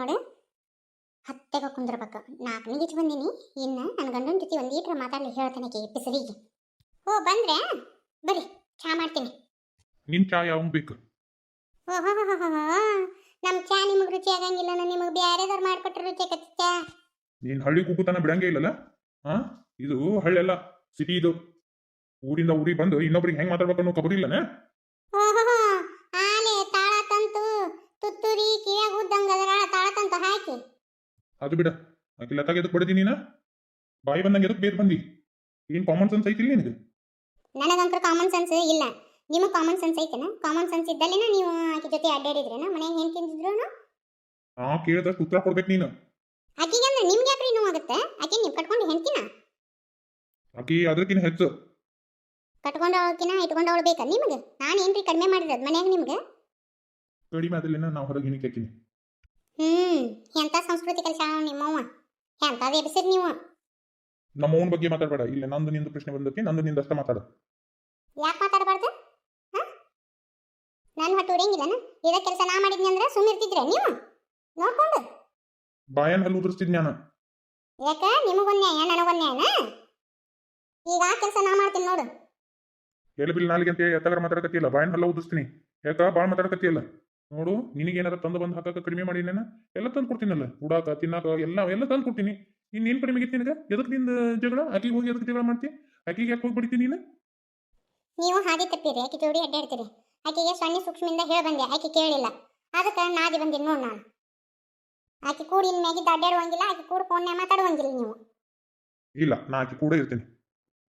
ನೋಡು. ಹತ್ತೆಗೆ ಕುಂದಿರ್ಬೇಕು. ನಾಲ್ಕು ಈಚೆ ಬಂದೀನಿ. ಇನ್ನು ನನ್ನ ಗಂಡನ ಜೊತೆ ಒಂದು ಲೀಟ್ರ್ ಮಾತಾಡಲಿ ಹೇಳ್ತಾನೆ ಆಕೆಗೆ ಬಿಸಿಲಿಗೆ ಓ ಬಂದ್ರೆ? ಬರ್ರಿ ಚಾ ಮಾಡ್ತೀನಿ. ನಿನ್ ಚಾ ಯಾವ ಬೇಕು? ಓಹೋ ನಮ್ಮ ಚಾ ನಿಮಗೆ ರುಚಿ ಆಗಂಗಿಲ್ಲ ನಾನು ನಿಮಗೆ ಬೇರೆದವ್ರು ಮಾಡ್ಕೊಟ್ರೆ ರುಚಿ ಆಗತ್ತೆ ಚಾ. ನೀನ್ ಹಳ್ಳಿ ಕುಕ್ಕುತನ ಬಿಡಂಗೇ ಇಲ್ಲಲ್ಲ? ಹಾ ಇದು ಹಳ್ಳೆಲ್ಲ ಸಿಟಿ ಇದು. ಊರಿಂದ ಊರಿಗೆ ಬಂದು ಇನ್ನೊಬ್ರಿಗೆ ಹೆಂಗೆ ಮಾತಾಡ್ಬೇಕು ಅನ್ನೋ ಇಲ್ಲನೆ ಓಹೋ ಆಲೆ ತಾಳ ತಂತು ತುತ್ತೂರಿ ಕಿವ್ಯಾಗ ಉದ್ದಂಗ ಅದರ ತಾಳ ತಂತು ಹಾಕಿ ಅದು ಬಿಡ. ಆಕೆ ಲತಾಗ ಎದಕ್ ಬಡದಿ ನೀನ? ಬಾಯಿ ಬಂದಂಗೆ ಎದಕ್ ಬೇದ್ ಬಂದಿ? ಏನ್ ಕಾಮನ್ ಸೆನ್ಸ್ ಐತಿಲ್ಲ ನಿನಗೆ? ನನಗಂತೂ ಕಾಮನ್ ಸೆನ್ಸ್ ಇಲ್ಲ. ನಿಮಗೆ ಕಾಮನ್ ಸೆನ್ಸ್ ಐತೆನ? ಕಾಮನ್ ಸೆನ್ಸ್ ಇದ್ದಲ್ಲೇನ ನೀವು ಆಕೆ ಜೊತೆ ಅಡ್ಡಾಡಿದ್ರೇನ ಮನೆಗೆ ಹೆಂ ತಿಂದಿದ್ರು ಆ ಕೇಳಿದಷ್ಟು ಉತ್ತರ ಕೊಡ್ಬೇಕು ನೀನು. ಆಕಿಗೆ ಅಂದ್ರೆ ನಿಮ್ಗೆ ಯಾಕ್ರಿ ನೋವಾಗುತ್ತೆ ಆಕೆ ನೀವು ಕಟ್ಕೊಂಡು ಹೆಂಡ್ತಿನ? ಆಕಿ ಅದಕ್ಕಿಂತ ಹೆಚ್ಚು. ಕಟ್ಕೊಂಡವಳಕಿನ ಇಟ್ಕೊಂಡವಳು ಬೇಕಾ ನಿಮಗೆ? ನಾನು ಏನ್ರಿ ಕಡಿಮೆ ಮಾಡಿರೋದು ಮನ್ಯಾಗ ನಿಮ್ಗೆ? ಕಡಿಮೆ ಆದಿಲ್ಲ ನಾವು ಹೊರಗೆ ಹಾಕಿನಿ ಹ್ಮ್ ಎಂತ ಸಂಸ್ಕೃತಿ ಕೆಲಸ ನಿಮ್ಮವ್ವ? ಎಂತದ ಎಬ್ಸಿರ್ ನೀವು? ನಮ್ಮ ಅವನ ಬಗ್ಗೆ ಮಾತಾಡಬೇಡ. ಇಲ್ಲ ನಂದು ನಿಂದು ಪ್ರಶ್ನೆ ಬಂದಕ್ಕೆ ನಂದು ನಿಂದು ಅಷ್ಟೇ ಮಾತಾಡ. ಯಾಕೆ ಮಾತಾಡಬಾರ್ದು? ನನ್ನ ಹೊಟ್ಟು ಉರಿಯಂಗಿಲ್ಲನ? ಇದ ಕೆಲಸ ನಾ ಮಾಡಿದ್ನಿ ಅಂದ್ರೆ ಸುಮ್ಮಿರ್ತಿದ್ರೆ ನೀವು? ನೋಡ್ಕೊಂಡು. ಬಾಯನ್ ಹಲ್ಲು ಉದುರಿಸ್ತಿದ್ ನಾನು ಯಾಕ? ನಿಮಗೊಂದ್ ನ್ಯಾಯ ನನಗೊಂದ್ ನ್ಯಾಯನ? ಈಗ ಆ ಕೆಲಸ ನಾ ಮಾಡ್ತೀನಿ ನೋಡು. ಎಲ್ಲಿ ಬಿಲ್ ನಾಲಿಗೆ ಅಂತ ಎತ್ತಗರ ಮಾತಾಡಕತ್ತಿಲ್ಲ ಬಾಯನ್ ಹಲ್ಲು ಉದುರಿಸ್ತೀನಿ. ಯಾಕ? ಬಾಳ್ ಮಾತಾಡಕತ್ತಿಯಲ್ಲ? ನೋಡು ನಿನಗೇನಾರ ತಂದು ಬಂದು ಹಾಕಕ ಕಡಿಮೆ ಮಾಡಿನೇನ ಎಲ್ಲ ತಂದು ಕೊಡ್ತೀನಲ್ಲ. ಉಡಾಕ ತಿನ್ನಾಕ ಎಲ್ಲ ಎಲ್ಲ ತಂದು ಕೊಡ್ತೀನಿ. ಇನ್ನೇನು ಕಡಿಮೆ ಆಗಿತ್ತು ನಿನಗೆ? ಎದಕ್ಕೆ ನಿಂದ ಜಗಳ? ಆಕಿಗೆ ಹೋಗಿ ಎದಕ್ಕೆ ಜಗಳ ಮಾಡ್ತಿ? ಆಕಿಗೆ ಯಾಕೆ ಹೋಗಿ ಬಿಡ್ತೀನಿ ನೀನು? ನೀವು ಹಾದಿ ತಪ್ಪಿರಿ ಆಕೆ ಜೋಡಿ ಅಡ್ಡಾಡ್ತೀರಿ. ಆಕೆಗೆ ಸಣ್ಣ ಸೂಕ್ಷ್ಮದಿಂದ ಹೇಳ ಬಂದೆ ಆಕೆ ಕೇಳಿಲ್ಲ. ಅದಕ್ಕೆ ನಾದಿ ಬಂದಿನಿ ನೋಡು ನಾನು. ಆಕೆ ಕೂಡ ಇನ್ ಮ್ಯಾಗಿದ್ದ ಅಡ್ಡಾಡುವಂಗಿಲ್ಲ ಆಕೆ ಕೂಡ ಫೋನ್ಯಾಗ ಮಾತಾಡುವಂಗಿಲ್ಲ ನೀವು. ಇಲ್ಲ ನಾ ಆಕಿ ಕೂಡ ಇರ್ತೀನಿ.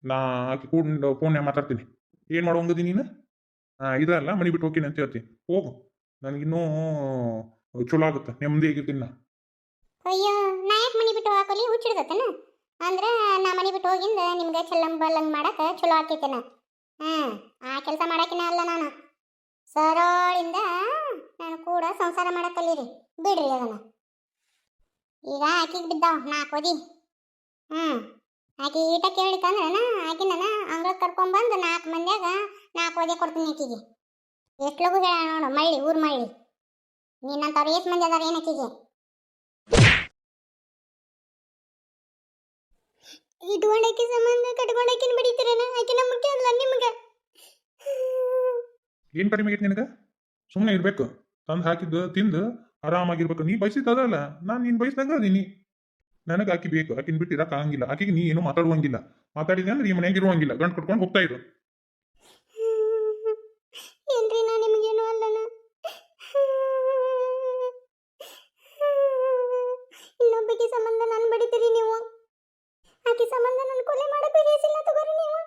ನಾ ಆಕಿ ಕೂಡ ಫೋನ್ ಮಾತಾಡ್ತೀನಿ. ಏನು ಮಾಡುವಂಗದಿ ನೀನು? ಇದಲ್ಲ ಮನಿ ಬಿಟ್ಟು ಹೋಗ್ತೀನಿ ಅಂತ ಹೇಳ್ತೀನಿ ಹೋಗು. ನನಗಿನ್ನೂ ಚಲೋ ಆಗುತ್ತೆ. ನೆಮ್ಮದಿ ಆಗಿರ್ತೀನಿ ನಾ ಅಯ್ಯೋ, ನಾ ಯಾಕೆ ಮನೆ ಬಿಟ್ಟು ಹಾಕೋಲಿ ಹುಚ್ಚಿಡ್ದತ್ತನ ಅಂದ್ರೆ, ನಾ ಮನೆ ಬಿಟ್ಟು ಹೋಗಿಂದ ನಿಮ್ಗೆ ಚೆಲ್ಲಂಗ್ ಬಲ್ಲಂಗ್ ಮಾಡಕ ಚಲೋ ಆಕೈತೆನ? ಹ್ಮ್ ಆ ಕೆಲಸ ಮಾಡಕಿನ ಅಲ್ಲ ನಾನು. ಸರೋಳಿಂದ ನಾನು ಕೂಡ ಸಂಸಾರ ಮಾಡಕ್ ಕಲೀರಿ. ಬಿಡ್ರಿ ಅದನ್ನ. ಈಗ ಆಕಿಗೆ ಬಿದ್ದಾವ ನಾಲ್ಕು ಓದಿ ಹ್ಮ್, ಆಕಿ ಈಟ ಕೇಳಿಕಂದ್ರೆ ಆಕಿನ ಅಂಗಳಕ್ಕೆ ಕರ್ಕೊಂಬಂದು ನಾಲ್ಕು ಮಂದಿಯಾಗ ನಾಲ್ಕು ಓದಿ ಕೊಡ್ತೀನಿ ಆಕಿಗೆ. ಎಷ್ಟು ಲಗು ಹೇಳ ನೋಡು, ಮಳ್ಳಿ, ಊರ್ ಮಳ್ಳಿ. ನೀನಂತವ್ರು ಎಷ್ಟು ಮಂದಿ ಅದಾರ ಏನು ಆಕಿಗೆ ಇಟ್ಕೊಂಡಾಕಿ ಸಂಬಂಧ ಕಟ್ಕೊಂಡಾಕಿನ ಬಡಿತೀರನ ನಮ್ಮ ಮುಖ್ಯ ಅಲ್ಲ ನಿಮ್ಗೆ. ಏನು ಕಡಿಮೆ ಆಗೈತಿ ನಿನಗೆ? ಸುಮ್ಮನೆ ಇರಬೇಕು. ತಂದು ಹಾಕಿದ್ದು, ತಿಂದು ಆರಾಮಾಗಿರ್ಬೇಕು. ನೀ ಬಯಸಿದ್ದಲ್ಲ ನಾನು ನೀನು ಬಯಸ್ದಂಗ ಅದೀನಿ. ನನಗೆ ಆಕಿ ಬೇಕು. ಆಕಿನ ಬಿಟ್ಟು ಇರಕ್ಕಾಗಂಗಿಲ್ಲ ಆಕಿಗೆ ನೀ ಏನು ಮಾತಾಡುವಂಗಿಲ್ಲ. ಮಾತಾಡಿದೆ ಅಂದ್ರೆ ಈ ಮನೆಯಾಗ ಇರುವಂಗಿಲ್ಲ. ಗಂಟು ಕಟ್ಕೊಂಡು ಹೋಗ್ತಾ ಇರು ಏನ್ರಿ ನಾ ನಿಮಗೇನು ಅಲ್ಲನ ಇನ್ನೊಬ್ಬಕ್ಕೆ ಸಂಬಂಧ ನಾನು ಬಡಿತೀರಿ ನೀವು ಆಕಿ ಸಂಬಂಧ ನಾನು ಕೊಲೆ ಮಾಡಬೇಡಿ ಹೆಸಿಲ್ಲ ತಗೋರಿ ನೀವು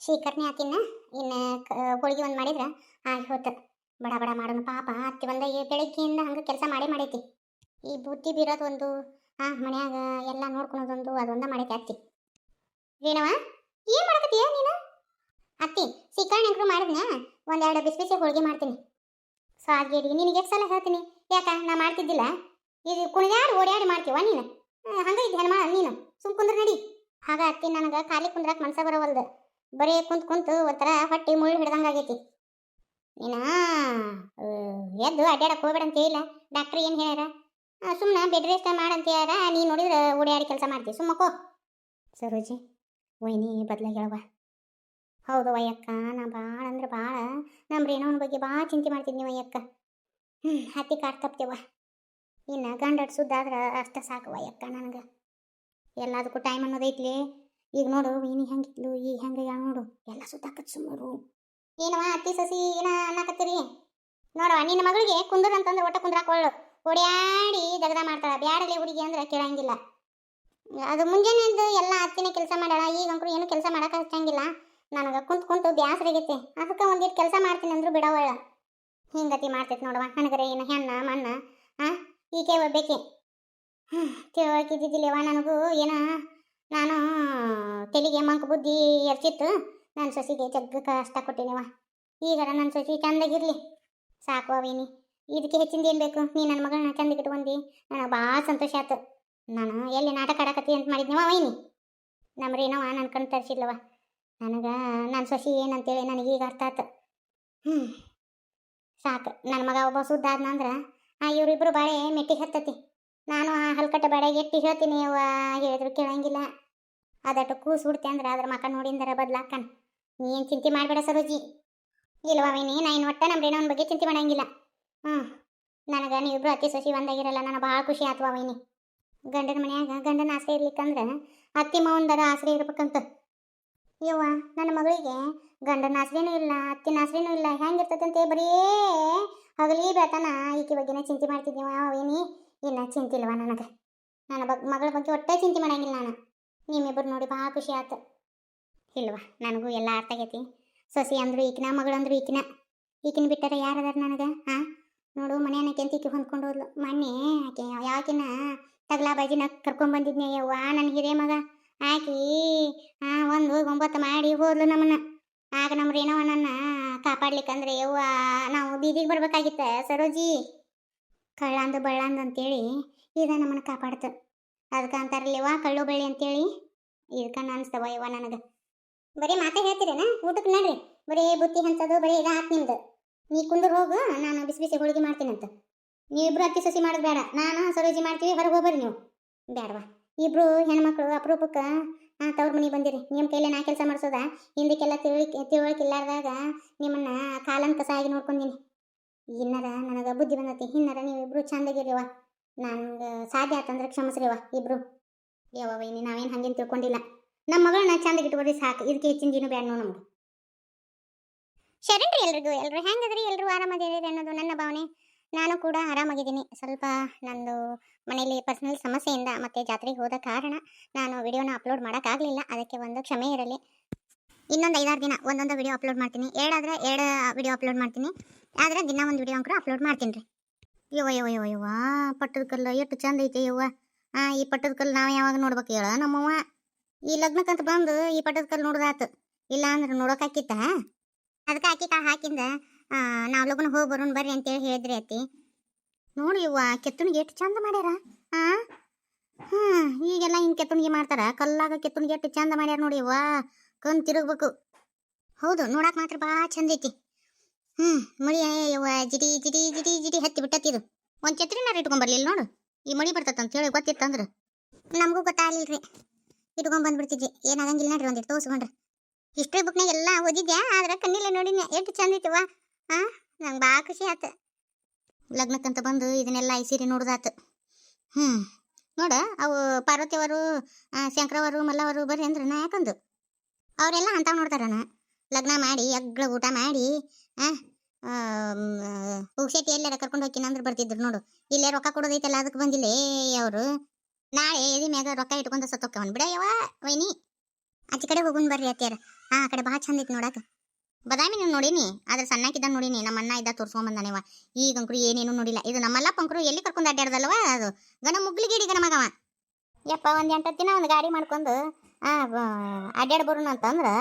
ಶೀಕರ್ಣಿ ಆಕಿನ್ನ ಇನ್ನು ಹೋಳಿಗೆ ಒಂದು ಮಾಡಿದ್ರೆ, ಆಗಿ ಹೋತ. ಬಡ ಬಡ ಮಾಡೋಣ ಪಾಪ, ಅತ್ತಿ ಬಂದ ಬೆಳಗ್ಗೆಯಿಂದ ಹಂಗೆ ಕೆಲಸ ಮಾಡೇ ಮಾಡೈತಿ. ಈ ಬುದ್ಧಿ ಬೀರೋದು ಒಂದು, ಆ, ಮನ್ಯಾಗ ಎಲ್ಲ ನೋಡ್ಕೊಳೋದೊಂದು, ಅದೊಂದ ಮಾಡೈತಿ ಅತ್ತಿ. ವೀಣವ, ಏನು ಮಾಡಕತ್ತೀಯ ನೀನು? ಅತ್ತಿ ಸೀಕರ್ಣಿ ಅಂಕರು ಮಾಡಿದ್ನ? ಒಂದೆರಡು ಬಿಸಿ ಬಿಸಿ ಹೋಳಿಗೆ ಮಾಡ್ತೀನಿ. ಸೊ ಹಾಗೆ ನಿನಗೆ ಎಷ್ಟು ಸಲ ಹೇಳ್ತೀನಿ? ಯಾಕ, ನಾ ಮಾಡ್ತಿದ್ದಿಲ್ಲ? ಇದು ಕುಣಿದಾಡಿ ಓಡಾಡಿ ಮಾಡ್ತೀವ ನೀನು? ಹಂಗೆ ಇದ್ದು ನೀನು? ಸುಮ್ ಕುಂದ್ರ ನಡಿ. ಹಾಗ ಅತ್ತಿ ನನಗೆ ಖಾಲಿ ಕುಂದ್ರಕ್ಕೆ ಮನ್ಸ ಬರವಲ್ದು. ಬರೀ ಕುಂತ ಕುಂತು ಒಂಥರ ಹೊಟ್ಟೆ ಮುಳ್ಳು ಹಿಡ್ದಂಗೆ ಆಗೈತಿ. ನೀನ ಎದ್ದು ಅಡ್ಡಾಡಕ್ಕೆ ಹೋಗ್ಬೇಡ ಅಂತ ಹೇಳಿಲ್ಲ ಡಾಕ್ಟ್ರ್ ಏನು ಹೇಳ್ಯಾರ? ಸುಮ್ಮನೆ ಬೆಡ್ ರೆಸ್ಟ್ ಮಾಡಂತ ಹೇಳ್ಯಾರ ನೀ ನೋಡಿದ್ರೆ ಓಡಾಡಿ ಕೆಲಸ ಮಾಡ್ತೀವಿ ಸುಮ್ಮಕೋ ಸರೋಜಿ, ವೈನಿ ಬದಲಾಗ್ಯಾಳವ ಹೌದು ವಯ್ಯಕ್ಕ ನಾ ಭಾಳ ಅಂದ್ರೆ ಭಾಳ ನಮ್ಮ ರೇಣವನ ಬಗ್ಗೆ ಭಾಳ ಚಿಂತೆ ಮಾಡ್ತಿದ್ನಿ ವಯ್ಯಕ್ಕ ಹ್ಞೂ ಹತ್ತಿ ಕಾಟ್ ತಪ್ತೇವ ಇನ್ನು ಗಂಡ ಸುದ್ದಾದ್ರೆ ಅಷ್ಟ ಸಾಕು ವಯ್ಯಕ್ಕ ನನಗೆ. ಎಲ್ಲದಕ್ಕೂ ಟೈಮ್ ಅನ್ನೋದೈತ್ಲಿ ಈಗ ನೋಡು ಏನು ಹೆಂಗಿದ್ಲು ಈಗ ಹೆಂಗೆ ನೋಡು. ಎಲ್ಲ ಸುತ್ತಾಕತ್ ಸುಮ್ಮರು ಏನವ ಅತ್ತಿ ಸಸಿ, ಏನ ಅನ್ನಕತ್ತೀರಿ? ನೋಡು ನಿನ್ನ ಮಗಳಿಗೆ ಕುಂದ್ರ ಅಂತಂದ್ರೆ ಒಟ್ಟ ಕುಂದ್ರಾಕೊಳ್ಳು ಓಡ್ಯಾಡಿ ದಗದ ಮಾಡ್ತಾಳ. ಬ್ಯಾಡಲೆ ಹುಡುಗಿ ಅಂದ್ರೆ ಕೇಳಂಗಿಲ್ಲ. ಅದು ಮುಂಜಾನೆದ್ದು ಎಲ್ಲ ಅತ್ತಿನೇ ಕೆಲಸ ಮಾಡ್ಯಾಳ. ಈಗ ಏನು ಕೆಲಸ ಮಾಡಕ್ಕೆ ಹಚ್ಚಂಗಿಲ್ಲ. ನನಗೆ ಕುಂತು ಕುಂತು ಬ್ಯಾಸರ ಆಗೈತಿ. ಅದಕ್ಕೆ ಒಂದಿಟ್ಟು ಕೆಲಸ ಮಾಡ್ತೀನಿ ಅಂದ್ರು ಬಿಡವಳ ಹಿಂಗತಿ ಮಾಡ್ತೈತಿ ನೋಡವ ನನಗರೆ ಏನು ಹೆಣ್ಣ, ಮಣ್ಣ, ಆ? ಈಕೆ ಒಬ್ಬೇಕೆ ತಿಳುವಳಿಕೆ ಇದ್ದಿದ್ದಿಲ್ಲವ ನನಗೂ, ಏನ? ನಾನು, ತೆಲಿಗೆ ಮಂಕ ಬುದ್ಧಿ ಎರ್ಚಿತ್ತು ನನ್ನ ಸೊಸಿಗೆ ಜಗ್ಗ ಕಷ್ಟ ಕೊಟ್ಟಿನಿವ ಈಗ ನನ್ನ ಸೊಸಿ ಚಂದಾಗಿರ್ಲಿ. ಸಾಕು ಅವೇನಿ. ಇದಕ್ಕೆ ಹೆಚ್ಚಿಂದ ಏನು ಬೇಕು? ನೀ ನನ್ನ ಮಗಳನ್ನ ಚಂದ ಇಟ್ಕೊಂಡಿ ನನಗೆ ಭಾಳ ಸಂತೋಷ ಆಯ್ತು. ನಾನು ಎಲ್ಲಿ ನಾಟಕ ಆಡಕತ್ತಿ ಅಂತ ಮಾಡಿದ್ನವ ಅವೇನಿ? ನಮ್ಮ ರೇನವ ನನ್ನ ಕಣ್ಣು ತರಿಸಿಲ್ಲವ ನನಗೆ ನನ್ನ ಸೊಸಿ ಏನಂತೇಳಿ ನನಗೆ ಈಗ ಅರ್ಥ ಆತು. ಹ್ಞೂ ಸಾಕು. ನನ್ನ ಮಗ ಒಬ್ಬ ಸುದ್ದ ಆದ್ನಂದ್ರೆ ಆ ಇವರಿಬ್ರು ಬಾಳೆ ಮೆಟ್ಟಿಗೆ ಹತ್ತತಿ. ನಾನು ಆ ಹಲ್ಕಟ್ಟ ಬಾಳೆ ಎಟ್ಟಿ ಹೇಳ್ತೀನಿ ಅವ ಹೇಳಿದ್ರು ಕೇಳಂಗಿಲ್ಲ. ಅದಟ್ಟು ಕೂಸು ಹುಡ್ತೆ ಅಂದ್ರೆ ಅದ್ರ ಮಕ್ಕ ನೋಡಿಂದರ ಬದ್ಲಾಕನ್. ನೀ ಏನು ಚಿಂತೆ ಮಾಡಬೇಡ ಸರೋಜಿ. ಇಲ್ವಾ ವೈನಿ? ನಾ ಇನ್ನು ಒಟ್ಟ ನಮ್ಮ ರೇಣವನ ಬಗ್ಗೆ ಚಿಂತೆ ಮಾಡಂಗಿಲ್ಲ. ಹ್ಞೂ ನನಗೆ ನೀವಿಬ್ರು ಅತ್ತಿ ಸೊಸಿ ಬಂದಾಗಿರಲ್ಲ ನನಗೆ ಭಾಳ ಖುಷಿ ಆತ್ವ ವೈನಿ? ಗಂಡನ ಮನ್ಯಾಗ ಗಂಡನ ಆಸರೆ ಇರ್ಲಿಕ್ಕಂದ್ರೆ ಅತ್ತಿ ಮಾವಂದರ ಆಸರೆ ಇರ್ಬೇಕಂತ. ಯವ್ವ, ನನ್ನ ಮಗಳಿಗೆ ಗಂಡನ ಆಸರೆನೂ ಇಲ್ಲ, ಅತ್ತಿನ ಆಸರೆನೂ ಇಲ್ಲ, ಹೆಂಗಿರ್ತದಂತೆ ಬರೀ ಹಗಲಿ ಬೇತನ ಈಕೆ ಬಗ್ಗೆನೇ ಚಿಂತೆ ಮಾಡ್ತಿದ್ದೀವ ಅವೇನಿ ಇಲ್ಲ ಚಿಂತೆ ಇಲ್ವ ನನಗೆ? ನನ್ನ ಬಗ್ ಮಗಳ ಬಗ್ಗೆ ಒಟ್ಟೆ ಚಿಂತೆ ಮಾಡಂಗಿಲ್ಲ ನಾನು. ನಿಮ್ಮಿಬ್ಬರು ನೋಡಿ ಭಾಳ ಖುಷಿ ಆಯ್ತು. ಇಲ್ವಾ, ನನಗೂ ಎಲ್ಲ ಅರ್ಥ ಆಗೈತಿ. ಸೊಸಿ ಅಂದರು ಈಕಿನ ಮಗಳು ಅಂದ್ರು ಈಕಿನ. ಈಕಿನ ಬಿಟ್ಟರೆ ಯಾರದಾರ ನನಗೆ ಹಾಂ ನೋಡು ಮನೆ ಅನ್ನಕ್ಕೆಂತ ಈಕಿ ಹೊಂದ್ಕೊಂಡು ಹೋದ್ಲು. ಮೊನ್ನೆ ಆಕೆ ಯಾಕಿನ ತಗಲಾ ಬಾಜಿನ ಕರ್ಕೊಂಡ್ ಯವ್ವ ನನ್ನ ಹಿರೇ ಮಗ. ಆಕಿ ಹಾಂ ಒಂದು ಒಂಬತ್ತು ಮಾಡಿ ಹೋದ್ಲು ನಮ್ಮನ್ನ. ಆಗ ನಮ್ಮ ಕಾಪಾಡ್ಲಿಕ್ಕೆ ಕಾಪಾಡ್ಲಿಕ್ಕಂದ್ರೆ ಯವ್ವ, ನಾವು ಬೀದಿಗೆ ಬರ್ಬೇಕಾಗಿತ್ತ ಸರೋಜಿ? ಕಳ್ಳಂದು ಬಳ್ಳಂದು ಅಂತೇಳಿ ಇದ ನಮ್ಮನ್ನ ಕಾಪಾಡ್ತು. ಅದಕ್ಕೆ ಅಂತಾರಲ್ಲಿವ ಕಳ್ಳು ಬಳ್ಳಿ ಅಂತೇಳಿ. ಇದಕ್ಕೆ ಅನಿಸ್ತವ ಇವ ನನಗೆ. ಬರೀ ಮಾತೇ ಹೇಳ್ತೀರೇನ? ಊಟಕ್ಕೆ ನಡ್ರಿ. ಬರೀ ಬುತ್ತಿ ಹಂಚೋದು, ಬರೀ ಇದು ಹಾಕಿ ನಿಮ್ದು. ನೀ ಕುಂದ್ರ ಹೋಗು, ನಾನು ಬಿಸಿ ಬಿಸಿ ಹೋಳಿಗೆ ಮಾಡ್ತೀನಂತ. ನೀವಿಬ್ರು ಅಕ್ಕಿ ಸಸಿ ಮಾಡೋದು ಬೇಡ. ನಾನು ಸರೋಜಿ ಮಾಡ್ತೀವಿ, ಹೊರಗೆ ಹೋಗ್ಬರ್ರಿ ನೀವು. ಬೇಡವಾ ಇಬ್ರು ಹೆಣ್ಮಕ್ಳು ಅಪರೂಪಕ್ಕೆ ತವ್ರ ಮನೆಗೆ ಬಂದಿರಿ. ನಿಮ್ಮ ಕೈಲೇ ನಾ ಕೆಲಸ ಮಾಡಿಸೋದ? ಹಿಂದಕ್ಕೆಲ್ಲ ತಿಳಿ ತಿಳುವಳಿಕೆ ಇಲ್ಲಾರ್ದಾಗ ನಿಮ್ಮನ್ನ ಕಾಲನ್ ಕಸ ಆಗಿ ನೋಡ್ಕೊಂಡೀನಿ ಇನ್ನರ ನನಗೆ ಬುದ್ಧಿ ಬಂದತಿ. ಇನ್ನರ ನೀವಿಬ್ರು ಚಂದಾಗಿರಿವ ನಂಗೆ ಸಾಧ್ಯ ಆತಂದ್ರೆ ಕ್ಷಮಿಸ್ರಿವ ಇಬ್ರು. ಯವ್ವ ವೈನಿ, ನಾವೇನು ಹಂಗೇನು ತಿಳ್ಕೊಂಡಿಲ್ಲ. ನಮ್ಮ ಮಗಳನ್ನ ಚಂದ ಇಟ್ಕೊಡ್ರಿ ಸಾಕು ಇದಕ್ಕೆ ಹೆಚ್ಚಿನ ಜೀನು ಬೇಡ ನಮ್ಗೆ. ಶರಣ್ರಿ ಎಲ್ರಿಗೂ, ಎಲ್ರು ಹೆಂಗದ್ರಿ ಎಲ್ಲರೂ ಆರಾಮದಿರಿ ಅನ್ನೋದು ನನ್ನ ಭಾವನೆ. ನಾನು ಕೂಡ ಆರಾಮಾಗಿದ್ದೀನಿ. ಸ್ವಲ್ಪ ನಂದು ಮನೆಯಲ್ಲಿ ಪರ್ಸನಲ್ ಸಮಸ್ಯೆಯಿಂದ ಮತ್ತೆ ಜಾತ್ರೆಗೆ ಹೋದ ಕಾರಣ ನಾನು ವಿಡಿಯೋನ ಅಪ್ಲೋಡ್ ಮಾಡೋಕ್ಕಾಗಲಿಲ್ಲ ಅದಕ್ಕೆ ಒಂದು ಕ್ಷಮೆ ಇರಲಿ. ಇನ್ನೊಂದು ಐದಾರು ದಿನ ಒಂದೊಂದು ವಿಡಿಯೋ ಅಪ್ಲೋಡ್ ಮಾಡ್ತೀನಿ. ಎರಡಾದರೆ ಎರಡು ವಿಡಿಯೋ ಅಪ್ಲೋಡ್ ಮಾಡ್ತೀನಿ. ಆದರೆ ದಿನ ಒಂದು ವಿಡಿಯೋ ಅಂಕರು ಅಪ್ಲೋಡ್ ಮಾಡ್ತೀನಿ ರೀ. ಯವ್ವ ಯವ್ವ ಯವ್ವ ಯವ್ವ, ಪಟ್ಟದ ಕಲ್ಲು ಎಷ್ಟು ಚಂದ ಐತೆ ಯವ್ವ. ಆ, ಈ ಪಟ್ಟದ ಕಲ್ಲು ನಾವು ಯಾವಾಗ ನೋಡ್ಬೇಕು ಹೇಳ, ನಮ್ಮವ್ವ. ಈ ಲಗ್ನಕ್ಕಂತ ಬಂದು ಈ ಪಟ್ಟದ ಕಲ್ಲು ನೋಡ್ದಾತು ಇಲ್ಲ ಅಂದ್ರೆ ನೋಡೋಕಾಕಿತ್ತ ಅದಕ್ಕೆ ಹಾಕಿ ಕಾ ಹಾಕಿಂದ ನಾವು ಲಗ್ನ ಹೋಗಿ ಬರೋಣ ಬರ್ರಿ ಅಂತೇಳಿ ಹೇಳಿದ್ರಿ ಅತ್ತಿ. ನೋಡಿ ಇವ್ವ ಕೆತ್ತುನಿಗೆ ಎಷ್ಟು ಚಂದ ಮಾಡ್ಯಾರ ಹಾ ಹ್ಮ್ ಈಗೆಲ್ಲ ಹಿಂಗೆ ಕೆತ್ತುನಿಗೆ ಮಾಡ್ತಾರ, ಕಲ್ಲಾಗ ಕೆತ್ತುನಿಗೆ ಎಷ್ಟು ಚಂದ ಮಾಡ್ಯಾರ ನೋಡಿ ಇವ್ವ ಕಣ್ ತಿರುಗ್ಬೇಕು. ಹೌದು, ನೋಡಕ್ ಮಾತ್ರ ಭಾಳ ಚಂದ ಐತಿ. ಹ್ಮ್ ಮಳಿ ಯವ್ವ ಜಿಡಿ ಜಿಡಿ ಜಿಡಿ ಜಿಡಿ ಹತ್ತಿ ಬಿಟ್ಟತ್ತಿದು ಒಂದು ಛತ್ರಿನಾರ ಇಟ್ಕೊಂಬರ್ಲಿಲ್ಲ ನೋಡು. ಈ ಮಳಿ ಅಂತ ಹೇಳಿ ಗೊತ್ತಿತ್ತಂದ್ರೆ. ನಮಗೂ ಗೊತ್ತಾಗ್ಲಿಲ್ರಿ. ಇಟ್ಕೊಂಡ್ ಬಂದ್ಬಿಡ್ತಿದ್ವಿ. ಏನಾಗಂಗಿಲ್ಲ ನೋಡ್ರಿ ಒಂದಿಟ್ಟು ತೋರಿಸ್ಕೊಂಡ್ರೆ. ಹಿಸ್ಟ್ರಿ ಬುಕ್ನಾಗ ಎಲ್ಲ ಓದಿದ್ದೆ ಆದ್ರೆ ಕಣ್ಣಿಲ್ಲ ನೋಡಿನ ಎಷ್ಟು ಚಂದ ಐತಿವ ಹಾ, ನಂಗೆ ಭಾಳ ಖುಷಿ ಆತು. ಲಗ್ನಕ್ಕಂತ ಬಂದು ಇದನ್ನೆಲ್ಲ ಐಸಿರಿ ಸೀರೆ ನೋಡ್ದಾತು. ಹ್ಞೂ ನೋಡ, ಅವು ಪಾರ್ವತಿಯವರು ಶಂಕರವರು, ಮಲ್ಲವರು ಬರ್ರಿ ಅಂದ್ರೆ ನಾ ಯಾಕಂದು? ಅವರೆಲ್ಲ ಅಂತ ನೋಡ್ತಾರನ? ಲಗ್ನ ಮಾಡಿ ಅಗ್ಳ ಊಟ ಮಾಡಿ ಪುಕ್ಷೇಟಿ ಎಲ್ಲಾರ ಕರ್ಕೊಂಡು ಹೋಗಿ ಅಂದ್ರೆ ಬರ್ತಿದ್ರು ನೋಡು. ಇಲ್ಲೇ ರೊಕ್ಕ ಕೊಡೋದೈತಲ್ಲ ಅದಕ್ಕೆ ಬಂದಿಲ್ಲೇ ಅವರು. ನಾಳೆ ಎದಿ ಮ್ಯಾಗ ರೊಕ್ಕ ಇಟ್ಕೊಂಡ ಸತ್ತೋಕ್ಕವನ್ ಬಿಡ ಯಾವ ವೈನಿ. ಆಚೆ ಕಡೆ ಹೋಗುನ್ ಬರ್ರಿ ಅತ್ಯಾರ ಹಾ ಆ ಕಡೆ ಭಾಳ ಚಂದ ಐತಿ ನೋಡಾಕ. ಬದಾಮಿ ನೀವು ನೋಡೀನಿ, ಆದ್ರೆ ಸಣ್ಣಕಿದ್ದ ನೋಡಿನಿ, ನಮ್ಮ ಅಣ್ಣ ಇದ್ದ ತೋರ್ಸ್ಕೊಂಬಂದಾನೇವ ಈಗ ಅಂಕರು ಏನೇನು ನೋಡಿಲ್ಲ. ಇದು ನಮ್ಮಲ್ಲ ಪಂಕರು ಎಲ್ಲಿ ಕರ್ಕೊಂಡು ಅಡ್ಡಾಡ್ದಲ್ವ ಅದು? ಗನ ಮುಗ್ಲಿಗೇಡಿ ಗನ ಮಗವ. ಯಪ್ಪ, ಒಂದು ಎಂಟತ್ತಿನ ದಿನ ಒಂದು ಗಾಡಿ ಮಾಡ್ಕೊಂಡು, ಆ ಅಡ್ಡಾಡ್ ಬರೋಣ ಅಂತಂದ್ರೆ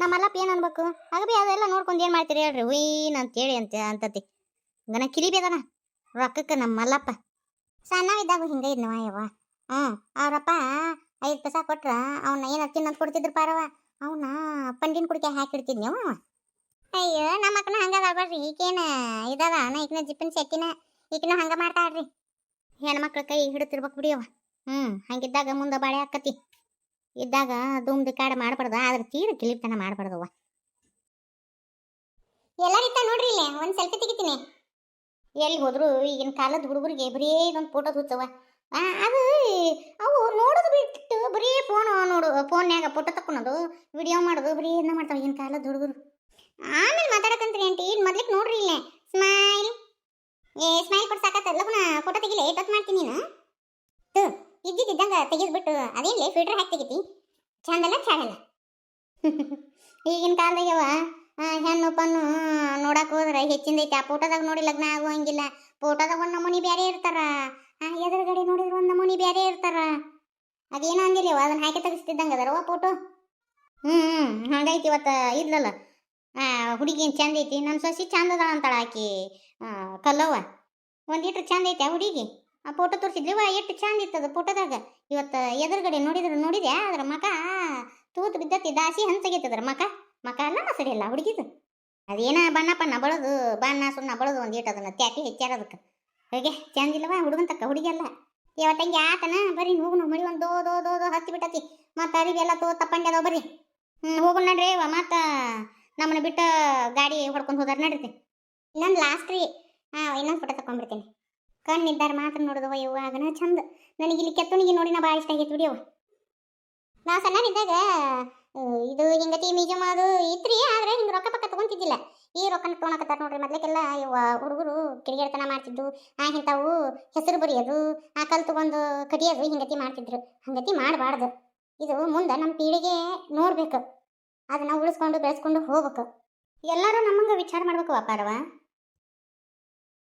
ನಮ್ಮಲ್ಲಪ್ಪ ಏನು ಅನ್ಬೇಕು? ಆಗ ಬಿ ಅದೆಲ್ಲ ನೋಡ್ಕೊಂಡು ಏನು ಮಾಡ್ತೀರಿ ಹೇಳ್ರಿ? ವೀನ್ ಅಂತೇಳಿ ಅಂತ, ಅಂತತಿ. ಗನ ಕಿರಿಬೇದನ ರೊಕ್ಕಕ್ಕೆ ನಮ್ಮ ಮಲ್ಲಪ್ಪ ಸಣ್ಣವಿದ್ದಾಗ ಹಿಂಗೆ ಇದ್ನವ ಯವ್ವ. ಹ್ಞೂ ಅವ್ರಪ್ಪ ಐದು ಪೈಸಾ ಕೊಟ್ರ ಅವನ್ನ ಏನು ತಿನ್ನಂತ ಕೊಡ್ತಿದ್ರು ಪಾರವ ಅವನ್ನ ಪಂಡಿನ ಕುಡಿಕೆ ಹಾಕಿಡ್ತಿದ್ನಿ ಅವ. ಅಯ್ಯೋ, ನಮ್ಮ ಅಕ್ಕನ ಹಂಗೆ ಬರ್ರಿ ಈಕೇನ ಇದಾವ ನಾ ಈಕಿನ ಜಿಪ್ಪಿನ ಸೆಟ್ಟಿನ. ಈಕಿನ ಹಂಗ ಮಾಡ್ತಾಳ್ರಿ. ಹೆಣ್ಮಕ್ಳ ಕೈ ಹಿಡಿತಿರ್ಬೇಕು ಬಿಡಿಯವ ಹ್ಞೂ ಹಂಗಿದ್ದಾಗ ಮುಂದೆ ಬಾಳೆ ಆಕತಿ ಇದ್ದಾಗ ಧೂಮ್ ಕಾಡ ಮಾಡಬಾರ್ದು, ಆದ್ರೆ ತೀರ ಕಿಲಿಪ್ತನ ಮಾಡಬಾರ್ದವ್ವ ಎಲ್ಲರಿತ್ತ ನೋಡ್ರಿ ಇಲ್ಲೇ, ಒಂದು ಸೆಲ್ಫಿ ತೆಗಿತೀನಿ. ಎಲ್ಲಿ ಹೋದ್ರು ಈಗಿನ ಕಾಲದ ಹುಡುಗರಿಗೆ ಬರೀ ಒಂದು ಫೋಟೋ ಹುಚ್ಚವ ಅದು ಅವು ನೋಡೋದು ಬಿಟ್ಟು ಬರೀ ಫೋನ್ ನೋಡು ಫೋನ್ಯಾಗ ಫೋಟೋ ತಕ್ಕೊಳೋದು ವಿಡಿಯೋ ಮಾಡೋದು, ಬರೀ ಇದನ್ನ ಮಾಡ್ತಾವೆ ಈಗಿನ ಕಾಲದ ಹುಡುಗರು. ಆಮೇಲೆ ಮಾತಾಡಕಂತ್ರಿ ಆಂಟಿ ಈಗ ಮೊದ್ಲಿಗೆ ನೋಡ್ರಿ ಇಲ್ಲೇ ಸ್ಮೈಲ್ ಏ ಸ್ಮೈಲ್ ಕೊಡ್ಸಾಕತ್ತ ಲಗುನ ಫೋಟೋ ತೆಗಿಲೇ ತತ್ ಮಾಡ್ತೀನಿ ನೀನು. ಇದ್ದಿದ್ದಂಗ ತೆಗೆದ್ಬಿಟ್ಟು ಅದೇನ್ಲೇ ಫಿಲ್ಟರ್ ಹಾಕಿ ತೆಗಿತಿ ಚಂದಲ್ಲ ಚಾಡಲ್ಲ ಈಗಿನ ಕಾಲದಾಗವ ಹೆಣ್ಣು ಪಣ್ಣು ನೋಡಕ್ ಹೋದ್ರೆ ಹೆಚ್ಚಿಂದೈತಿ ಆ ಫೋಟೋದಾಗ ನೋಡಿ ಲಗ್ನ ಆಗುವಂಗಿಲ್ಲ. ಫೋಟೋದಾಗ ಒಂದು ನಮೂನಿ ಬೇರೆ ಇರ್ತಾರ. ಎದುರುಗಡೆ ನೋಡಿದ್ರೆ ಒಂದು ನಮೂನಿ ಬೇರೆ ಇರ್ತಾರ. ಅದೇನೋ ಅಂದಿಲ್ಲ ಅದನ್ನ ಹಾಕಿ ತೆಗಿಸ್ತಿದ್ದಂಗೆ ಅದರವ ಫೋಟೋ ಹ್ಞೂ ಹ್ಞೂ ಹಂಗೈತಿ ಇವತ್ತು ಇದ್ಲಲ್ಲ. ಹುಡುಗಿನ ಹುಡುಗಿ ಚಂದ ಐತಿ ನನ್ನ ಸೊಸಿ ಚಂದ ಅದಾಳ ಅಂತಾಳ ಆಕಿ. ಕಲ್ಲವ್ವ. ಒಂದಿಟ್ಟು ಚಂದ ಐತೆ ಹುಡುಗಿ? ಆ ಫೋಟೋ ತೋರಿಸಿದ್ಲಿವ ಎಷ್ಟು ಚಂದ ಇತ್ತದ ಫೋಟೋದಾಗ ಇವತ್ತು ಎದುರುಗಡೆ ನೋಡಿದ್ರು ನೋಡಿದೆ ಅದ್ರ ಮಕ ತೂತು ಬಿದ್ದತಿ, ದಾಸಿ ಹಂಚಗೈತದ್ರ ಮಕ. ಮಕ ಅಲ್ಲ ಸರಿ ಇಲ್ಲ ಹುಡುಗಿದು. ಅದೇನ ಬಣ್ಣ ಪಣ್ಣ ಬಳದು, ಬಣ್ಣ ಸುಣ್ಣ ಬಳದು ಒಂದಿಟ್ಟು ಅದನ್ನ ತ್ಯಾಪಿ ಹೆಚ್ಚಾರ ಅದಕ್ಕೆ. ಹೇಗೆ? ಚಂದಿಲ್ಲವ ಹುಡುಗನ್ ತಕ್ಕ ಹುಡುಗಿ ಅಲ್ಲ ಇವತ್ತಂಗೆ ಆತನ? ಬರ್ರಿ ಹೋಗುನು ಮಳಿ ಒಂದು ದೋ ದೋ ದೋ ದೋ ಹತ್ತಿ ಬಿಟ್ಟತಿ. ಮತ್ತೆ ಅರಿವಿ ಎಲ್ಲ ತೋ ತಪ್ಪಂಗೆ ಅದಾವ ಬರ್ರಿ ಹ್ಞೂ ಹೋಗು ನಡ್ರಿ ಇವ, ಮತ್ತೆ ನಮ್ಮನ್ನ ಬಿಟ್ಟು ಗಾಡಿ ಹೊಡ್ಕೊಂಡು ಹೋದಾರ ನಡ್ರಿ. ಇನ್ನೊಂದು ಲಾಸ್ಟ್ ರೀ. ಹಾಂ, ಇನ್ನೊಂದು ಫೋಟೋ ತಗೊಂಡ್ಬಿಡ್ತೀನಿ ಕಣ್ಣಿದ್ದಾರ ಮಾತ್ರ ನೋಡಿದವ ಯವ್ವ ಅದನ್ನ ಚಂದ. ನನಗೆ ಇಲ್ಲಿ ಕೆತ್ತುನಿಗೆ ನೋಡಿ ನಾ ಭಾಳ ಇಷ್ಟ ಆಗೈತೆ ಬಿಡಿ ಅವ ನಾವು ಸಣ್ಣನಿದ್ದಾಗ ಇದು ಹಿಂಗತಿ ಮ್ಯೂಸಿಯಮ್ ಅದು ಇತ್ರಿ, ಆದ್ರೆ ಹಿಂಗೆ ರೊಕ್ಕ ಪಕ್ಕ ತಗೊಂತಿದ್ದಿಲ್ಲ. ಈ ರೊಕ್ಕನ ತೊಗೊಳಕತ್ತಾರ ನೋಡ್ರಿ ಮೊದ್ಲಕ್ಕೆಲ್ಲ ಇವ ಹುಡುಗರು ಕಿಡಿಗೇಡ್ತನ ಮಾಡ್ತಿದ್ದು, ಆ ಇಂಥವು ಹೆಸರು ಬರೆಯೋದು, ಆ ಕಲ್ ತಗೊಂಡು ಕಡಿಯೋದು ಹಿಂಗತಿ ಮಾಡ್ತಿದ್ರು. ಹಂಗತಿ ಮಾಡಬಾರ್ದು. ಇದು ಮುಂದೆ ನಮ್ಮ ಪೀಳಿಗೆ ನೋಡ್ಬೇಕು. ಅದನ್ನ ಉಳಿಸ್ಕೊಂಡು ಬೆಳೆಸ್ಕೊಂಡು ಹೋಗ್ಬೇಕು. ಎಲ್ಲರೂ ನಮ್ಮಂಗೆ ವಿಚಾರ ಮಾಡ್ಬೇಕು ಅಪ್ಪಾರವ